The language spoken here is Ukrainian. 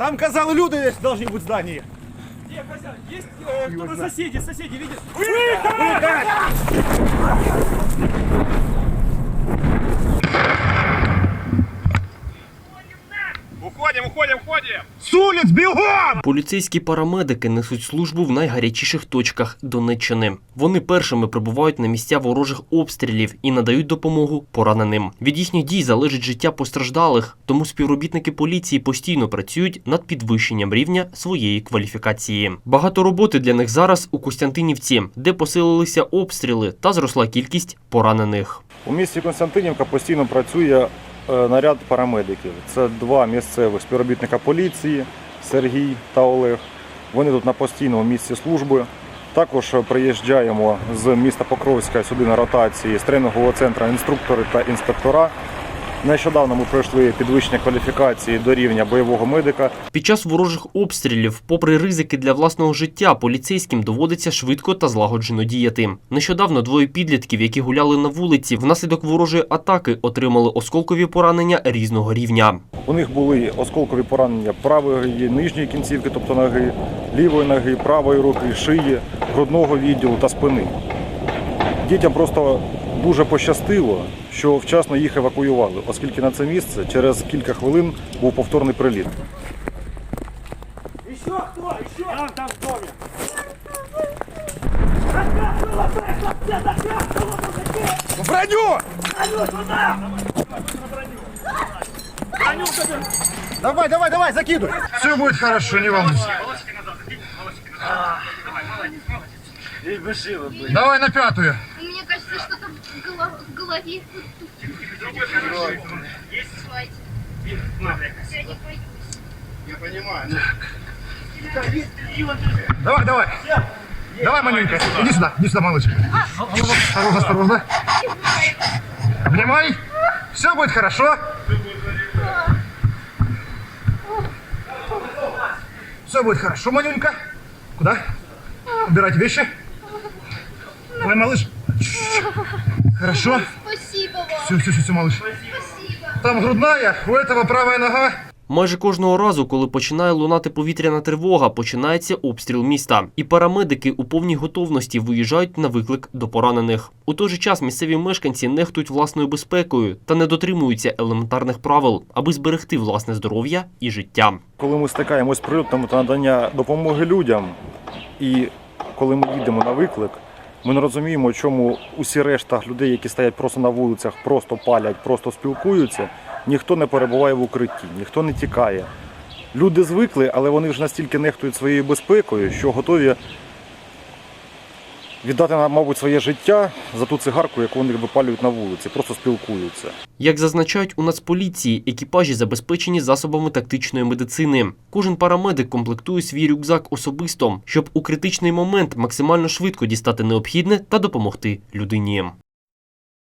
Там, казали, люди должны быть в здании. Где хозяин? Есть э, кто-то соседи, соседи, видишь? Уходим, уходим, уходим! С улиц, бегом! Поліцейські парамедики несуть службу в найгарячіших точках Донеччини. Вони першими прибувають на місця ворожих обстрілів і надають допомогу пораненим. Від їхніх дій залежить життя постраждалих, тому співробітники поліції постійно працюють над підвищенням рівня своєї кваліфікації. Багато роботи для них зараз у Костянтинівці, де посилилися обстріли та зросла кількість поранених. У місті Константинівка постійно працює наряд парамедиків. Це два місцевих співробітника поліції Сергій та Олег. Вони тут на постійному місці служби. Також е, приїжджаємо з міста Покровська сюди на ротації з тренінгового центру інструктори та інспектора. Нещодавно ми пройшли підвищення кваліфікації до рівня бойового медика. Під час ворожих обстрілів, попри ризики для власного життя, поліцейським доводиться швидко та злагоджено діяти. Нещодавно двоє підлітків, які гуляли на вулиці, внаслідок ворожої атаки отримали осколкові поранення різного рівня. У них були осколкові поранення правої нижньої кінцівки, тобто ноги, лівої ноги, правої руки, шиї, грудного відділу та спини. Дітям просто дуже пощастило, що вчасно їх евакуювали, оскільки на це місце через кілька хвилин був повторний приліт. Еще кто? Еще? Там, там в доме. В броню! Давай, давай, давай, закидывай. Все будет хорошо, не волнуйся. Давай на пятую. Кажется, в, голо- в голове. Хватит. Я не боюсь. Давай, давай. Давай, Манюнька, иди сюда, иди сюда, малышка. Осторожно, осторожно. Обнимай. Все будет хорошо. Все будет хорошо, Манюнька. Куда? Убирать вещи. Ой, малыш. Хорошо. Спасибо вам. Все, все, все, все, малыш. Спасибо. Там грудная, у этого правая нога. Майже кожного разу, коли починає лунати повітряна тривога, починається обстріл міста, і парамедики у повній готовності виїжджають на виклик до поранених. У той же час місцеві мешканці нехтують власною безпекою та не дотримуються елементарних правил, аби зберегти власне здоров'я і життя. Коли ми стикаємось з прильотом та надання допомоги людям, і коли ми їдемо на виклик, ми не розуміємо, чому усі решта людей, які стоять просто на вулицях, просто палять, просто спілкуються, ніхто не перебуває в укритті, ніхто не тікає. Люди звикли, але вони вже настільки нехтують своєю безпекою, що готові віддати, мабуть, своє життя за ту цигарку, яку вони випалюють на вулиці, просто спілкуються. Як зазначають у Нацполіції, екіпажі забезпечені засобами тактичної медицини. Кожен парамедик комплектує свій рюкзак особисто, щоб у критичний момент максимально швидко дістати необхідне та допомогти людині.